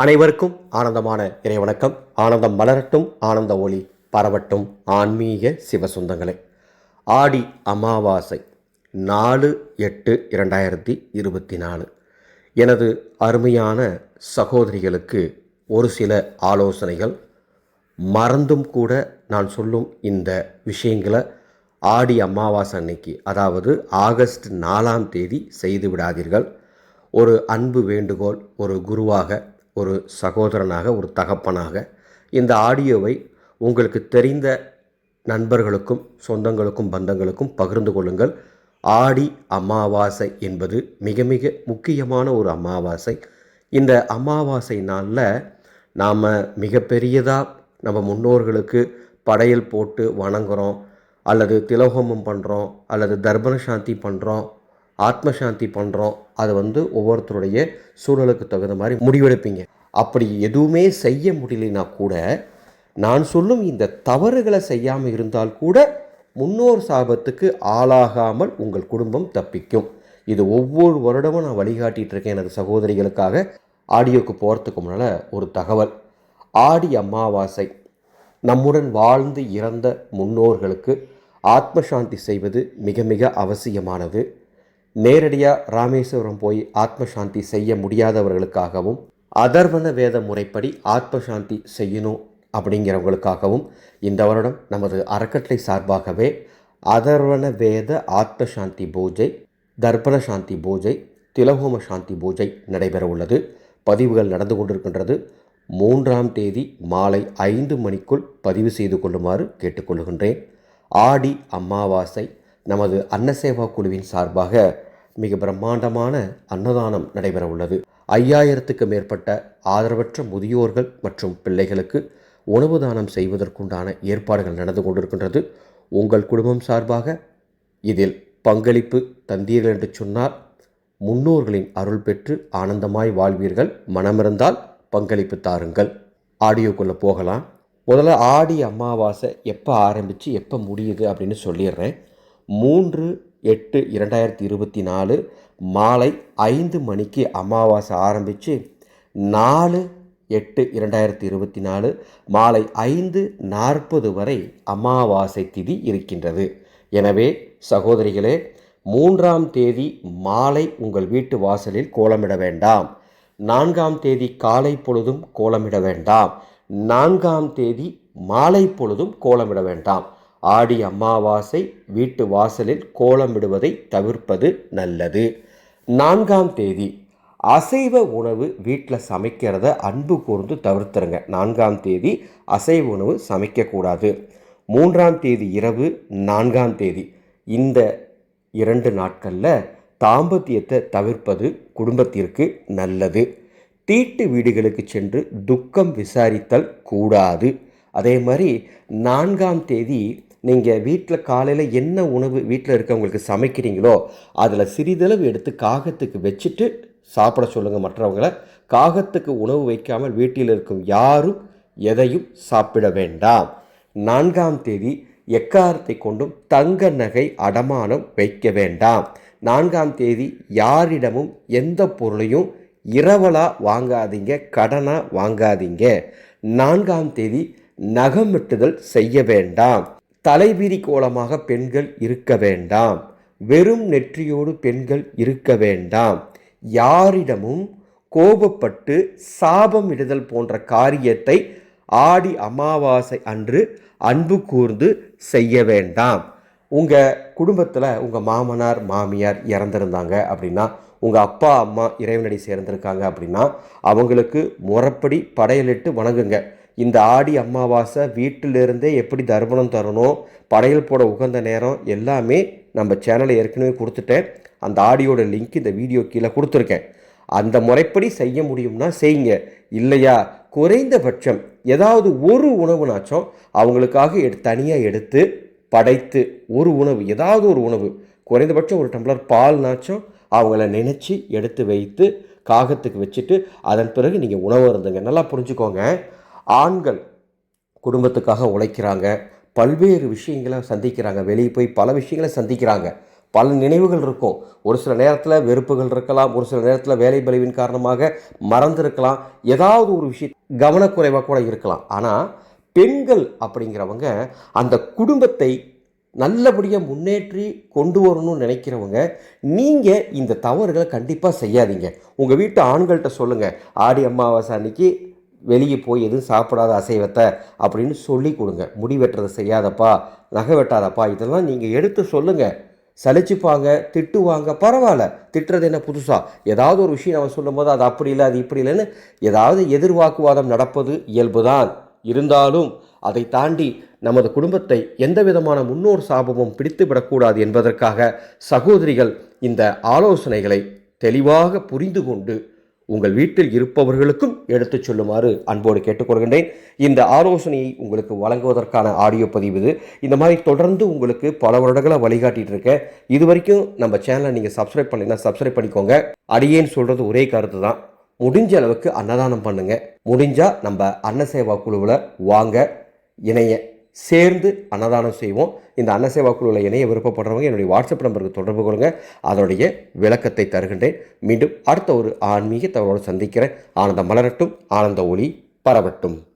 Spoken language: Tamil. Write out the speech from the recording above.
அனைவருக்கும் ஆனந்தமான இறைவணக்கம் ஆனந்தம் மலரட்டும் ஆனந்த ஒளி பரவட்டும். ஆன்மீக சிவசுந்தங்களே ஆடி அமாவாசை நாலு எட்டு இரண்டாயிரத்தி இருபத்தி நாலு எனது அருமையான சகோதரிகளுக்கு ஒரு சில ஆலோசனைகள். மறந்தும் கூட நான் சொல்லும் இந்த விஷயங்களை ஆடி அமாவாசை அன்னைக்கு அதாவது ஆகஸ்ட் நாலாம் தேதி செய்து விடாதீர்கள். ஒரு அன்பு வேண்டுகோள் ஒரு குருவாக ஒரு சகோதரனாக ஒரு தகப்பனாக இந்த ஆடியோவை உங்களுக்கு தெரிந்த நண்பர்களுக்கும் சொந்தங்களுக்கும் பந்தங்களுக்கும் பகிர்ந்து கொள்ளுங்கள். ஆடி அமாவாசை என்பது மிக மிக முக்கியமான ஒரு அமாவாசை. இந்த அமாவாசை நாளில் நாம் மிகப்பெரியதாக நம்ம முன்னோர்களுக்கு படையல் போட்டு வணங்குகிறோம் அல்லது திலோகமம் பண்ணுறோம் அல்லது தர்ப்பண சாந்தி பண்ணுறோம் ஆத்ம சாந்தி பண்ணுறோம் அது வந்து ஒவ்வொருத்தருடைய சூழலுக்கு தகுந்த மாதிரி முடிவெடுப்பீங்க. அப்படி எதுவுமே செய்ய முடியலனா கூட நான் சொல்லும் இந்த தவறுகளை செய்யாமல் இருந்தால் கூட முன்னோர் சாபத்துக்கு ஆளாகாமல் உங்கள் குடும்பம் தப்பிக்கும். இது ஒவ்வொரு வருடமும் நான் வழிகாட்டிகிட்டு இருக்கேன் எனது சகோதரிகளுக்காக. ஆடியோக்கு போகிறதுக்கு முன்னால் ஒரு தகவல். ஆடி அமாவாசை. நம்முடன் வாழ்ந்து இறந்த முன்னோர்களுக்கு ஆத்ம சாந்தி செய்வது மிக மிக அவசியமானது. நேரடியாக ராமேஸ்வரம் போய் ஆத்ம சாந்தி செய்ய முடியாதவர்களுக்காகவும் அதர்வன வேத முறைப்படி ஆத்ம சாந்தி செய்யணும் அப்படிங்கிறவங்களுக்காகவும் இந்த வருடம் நமது அறக்கட்டளை சார்பாகவே அதர்வன வேத ஆத்ம சாந்தி பூஜை தர்ப்பண சாந்தி பூஜை திலஹோம சாந்தி பூஜை நடைபெற உள்ளது. பதிவுகள் நடந்து கொண்டிருக்கின்றது. மூன்றாம் தேதி மாலை ஐந்து மணிக்குள் பதிவு செய்து கொள்ளுமாறு கேட்டுக்கொள்கின்றேன். ஆடி அமாவாசை நமது அன்னசேவா குழுவின் சார்பாக மிக பிரம்மாண்டமான அன்னதானம் நடைபெற உள்ளது. ஐயாயிரத்துக்கு மேற்பட்ட ஆதரவற்ற முதியோர்கள் மற்றும் பிள்ளைகளுக்கு உணவு தானம் செய்வதற்குண்டான ஏற்பாடுகள் நடந்து கொண்டிருக்கின்றது. உங்கள் குடும்பம் சார்பாக இதில் பங்களிப்பு தந்தீர்கள் என்று சொன்னால் முன்னோர்களின் அருள் பெற்று ஆனந்தமாய் வாழ்வீர்கள். மனமிருந்தால் பங்களிப்பு தாருங்கள். ஆடியோக்குள்ளே போகலாம். முதல்ல ஆடி அமாவாசை எப்போ ஆரம்பித்து எப்போ முடியுது அப்படின்னு சொல்லிடுறேன். மூன்று எட்டு இரண்டாயிரத்தி இருபத்தி நாலு மாலை ஐந்து மணிக்கு அமாவாசை ஆரம்பித்து நாலு எட்டு இரண்டாயிரத்தி இருபத்தி நாலு மாலை ஐந்து நாற்பது வரை அமாவாசை திதி இருக்கின்றது. எனவே சகோதரிகளே மூன்றாம் தேதி மாலை உங்கள் வீட்டு வாசலில் கோலமிட வேண்டாம். நான்காம் தேதி காலை பொழுதும் கோலமிட வேண்டாம். நான்காம் தேதி மாலை பொழுதும் கோலமிட வேண்டாம். ஆடி அமாவாசை வீட்டு வாசலில் கோலமிடுவதை தவிர்ப்பது நல்லது. நான்காம் தேதி அசைவ உணவு வீட்டில் சமைக்கிறத அன்பு கூர்ந்து தவிர்த்துருங்க. நான்காம் தேதி அசைவ உணவு சமைக்கக்கூடாது. மூன்றாம் தேதி இரவு நான்காம் தேதி. இந்த இரண்டு நாட்களில் தாம்பத்தியத்தை தவிர்ப்பது குடும்பத்திற்கு நல்லது. தீட்டு வீடுகளுக்கு சென்று துக்கம் விசாரித்தல் கூடாது. அதே மாதிரி நான்காம் தேதி நீங்கள் வீட்டில் காலையில் என்ன உணவு வீட்டில் இருக்கவங்களுக்கு சமைக்கிறீங்களோ அதில் சிறிதளவு எடுத்து காகத்துக்கு வச்சுட்டு சாப்பிட சொல்லுங்கள் மற்றவங்களை. காகத்துக்கு உணவு வைக்காமல் வீட்டில் இருக்கும் யாரும் எதையும் சாப்பிட வேண்டாம். நான்காம் தேதி எக்காரத்தை கொண்டும் தங்க நகை அடமானம் வைக்க வேண்டாம். நான்காம் தேதி யாரிடமும் எந்த பொருளையும் இரவலாக வாங்காதீங்க கடனாக வாங்காதீங்க. நான்காம் தேதி நகமிட்டுதல் செய்ய வேண்டாம். தலைவிரி கோலமாக பெண்கள் இருக்க வேண்டாம். வெறும் நெற்றியோடு பெண்கள் இருக்க வேண்டாம். யாரிடமும் கோபப்பட்டு சாபம் இடுதல் போன்ற காரியத்தை ஆடி அமாவாசை அன்று அன்பு கூர்ந்து செய்ய வேண்டாம். உங்கள் குடும்பத்தில் உங்கள் மாமனார் மாமியார் இறந்துருந்தாங்க அப்படின்னா உங்கள் அப்பா அம்மா இறைவனடி சேர்ந்திருக்காங்க அப்படின்னா அவங்களுக்கு முறப்படி படையலிட்டு வணங்குங்க. இந்த ஆடி அமாவாசை வீட்டிலிருந்தே எப்படி தர்ப்பணம் தரணும் படையல் போட உகந்த நேரம் எல்லாமே நம்ம சேனலை ஏற்கனவே கொடுத்துட்டேன். அந்த ஆடியோட லிங்க் இந்த வீடியோ கீழே கொடுத்துருக்கேன். அந்த முறைப்படி செய்ய முடியும்னா செய்யுங்க. இல்லையா? குறைந்தபட்சம் ஏதாவது ஒரு உணவுனாச்சும் அவங்களுக்காக எடு தனியாக எடுத்து படைத்து ஒரு உணவு ஏதாவது ஒரு உணவு. குறைந்தபட்சம் ஒரு டம்ளர் பால்னாச்சும் அவங்கள நினச்சி எடுத்து வைத்து காகத்துக்கு வச்சுட்டு அதன் பிறகு நீங்கள் உணவு இருந்துங்க நல்லா புரிஞ்சுக்கோங்க. ஆண்கள் குடும்பத்துக்காக உழைக்கிறாங்க. பல்வேறு விஷயங்களை சந்திக்கிறாங்க. வெளியே போய் பல விஷயங்களை சந்திக்கிறாங்க. பல நினைவுகள் இருக்கும். ஒரு சில நேரத்தில் வெறுப்புகள் இருக்கலாம். ஒரு சில நேரத்தில் வேலை பலிவின் காரணமாக மறந்துருக்கலாம். ஏதாவது ஒரு விஷயம் கவனக்குறைவாக கூட இருக்கலாம். ஆனால் பெண்கள் அப்படிங்கிறவங்க அந்த குடும்பத்தை நல்லபடியாக முன்னேற்றி கொண்டு வரணும்னு நினைக்கிறவங்க நீங்கள் இந்த தவறுகளை கண்டிப்பாக செய்யாதீங்க. உங்கள் வீட்டு ஆண்கள்கிட்ட சொல்லுங்கள் ஆடி அமாவாசை அன்னைக்கு வெளியே போய் எதுவும் சாப்பிடாத அசைவத்தை அப்படின்னு சொல்லி கொடுங்க. முடி வெட்டுறதை செய்யாதப்பா நகை வெட்டாதப்பா இதெல்லாம் நீங்கள் எடுத்து சொல்லுங்கள் சலிச்சுப்பாங்க திட்டுவாங்க பரவாயில்ல. திட்டுறது என்ன புதுசாக ஏதாவது ஒரு விஷயம் நம்ம சொல்லும்போது அது அப்படி இல்லை அது இப்படி இல்லைன்னு ஏதாவது எதிர்வாக்குவாதம் நடப்பது இயல்பு தான் இருந்தாலும் அதை தாண்டி நமது குடும்பத்தை எந்த விதமான முன்னோர் சாபமும் பிடித்து விடக்கூடாது என்பதற்காக சகோதரிகள் இந்த ஆலோசனைகளை தெளிவாக புரிந்து கொண்டு உங்கள் வீட்டில் இருப்பவர்களுக்கும் எடுத்துச் சொல்லுமாறு அன்போடு கேட்டுக்கொள்கின்றேன். இந்த ஆலோசனையை உங்களுக்கு வழங்குவதற்கான ஆடியோ பதிவு இது. இந்த மாதிரி தொடர்ந்து உங்களுக்கு பல வருடங்களாக வழிகாட்டிகிட்டு இருக்கேன். இது வரைக்கும் நம்ம சேனலை நீங்கள் சப்ஸ்கிரைப் பண்ணலைன்னா சப்ஸ்கிரைப் பண்ணிக்கோங்க. அடியேன்னு சொல்கிறது ஒரே கருத்து தான். முடிஞ்ச அளவுக்கு அன்னதானம் பண்ணுங்கள் முடிஞ்சால் நம்ம அன்னசேவா குழுவில் வாங்க இணைய. சேர்ந்து அன்னதானம் செய்வோம். இந்த அன்னசேவா குழுவில் இணைய விருப்பப்படுறவங்க என்னுடைய வாட்ஸ்அப் நம்பருக்கு தொடர்பு கொள்ளுங்க. அதனுடைய விளக்கத்தை தருகின்றேன். மீண்டும் அடுத்த ஒரு ஆன்மீக தகவலோடு சந்திக்கிறேன். ஆனந்தம் மலரட்டும். ஆனந்த ஒளி பரவட்டும்.